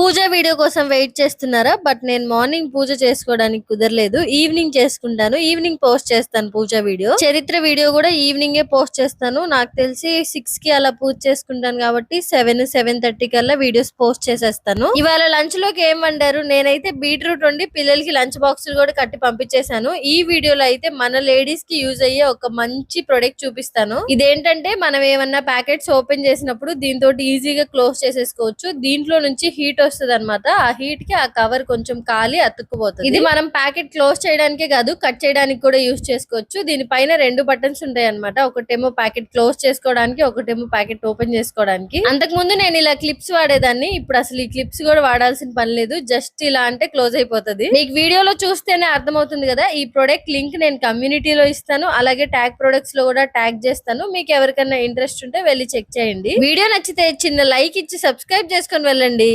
పూజ video కోసం wait చేస్తున్నారా? But నేను మార్నింగ్ పూజ చేసుకోవడానికి కుదరలేదు. ఈవినింగ్ చేసుకుంటాను. ఈవినింగ్ పోస్ట్ చేస్తాను పూజ వీడియో. చరిత్ర వీడియో కూడా ఈవినింగ్ పోస్ట్ చేస్తాను. నాకు తెలిసి సిక్స్కి అలా పూజ చేసుకుంటాను కాబట్టి సెవెన్ సెవెన్ థర్టీ కల్లా వీడియోస్ పోస్ట్ చేసేస్తాను. ఇవాళ లంచ్లోకి ఏం వండారు? నేనైతే బీట్రూట్ వండి పిల్లలకి లంచ్ బాక్సులు కూడా కట్టి పంపించేశాను. ఈ వీడియోలో అయితే మన లేడీస్కి యూజ్ అయ్యే ఒక మంచి ప్రొడక్ట్ చూపిస్తాను. ఇదేంటంటే మనం ఏమన్నా ప్యాకెట్స్ ఓపెన్ చేసినప్పుడు దీంతో ఈజీగా క్లోజ్ చేసేసుకోవచ్చు. దీంట్లో నుంచి హీట్ వస్తుంది అనమాట ఆ హీట్కి ఆ కవర్ కొంచెం కాలి అతుక్కుపోతుంది. ఇది మనం ప్యాకెట్ క్లోజ్ చేయడానికే కాదు కట్ చేయడానికి కూడా యూజ్ చేసుకోవచ్చు. దీనిపైన రెండు బటన్స్ ఉంటాయి అనమాట ఒకటేమో ప్యాకెట్ క్లోజ్ చేసుకోవడానికి ఒకటేమో ప్యాకెట్ ఓపెన్ చేసుకోవడానికి. అంతకు ముందు నేను ఇలా క్లిప్స్ వాడేదాన్ని. ఇప్పుడు అసలు ఈ క్లిప్స్ కూడా వాడాల్సిన పని లేదు. జస్ట్ ఇలా అంటే క్లోజ్ అయిపోతుంది. మీకు వీడియోలో చూస్తేనే అర్థమవుతుంది కదా ఈ ప్రొడక్ట్ లింక్ నేను కమ్యూనిటీలో ఇస్తాను. అలాగే ట్యాగ్ ప్రొడక్ట్స్లో కూడా ట్యాగ్ చేస్తాను. మీకు ఎవరికైనా ఇంట్రెస్ట్ ఉంటే వెళ్ళి చెక్ చేయండి. వీడియో నచ్చితే చిన్న లైక్ ఇచ్చి సబ్స్క్రైబ్ చేసుకొని వెళ్ళండి.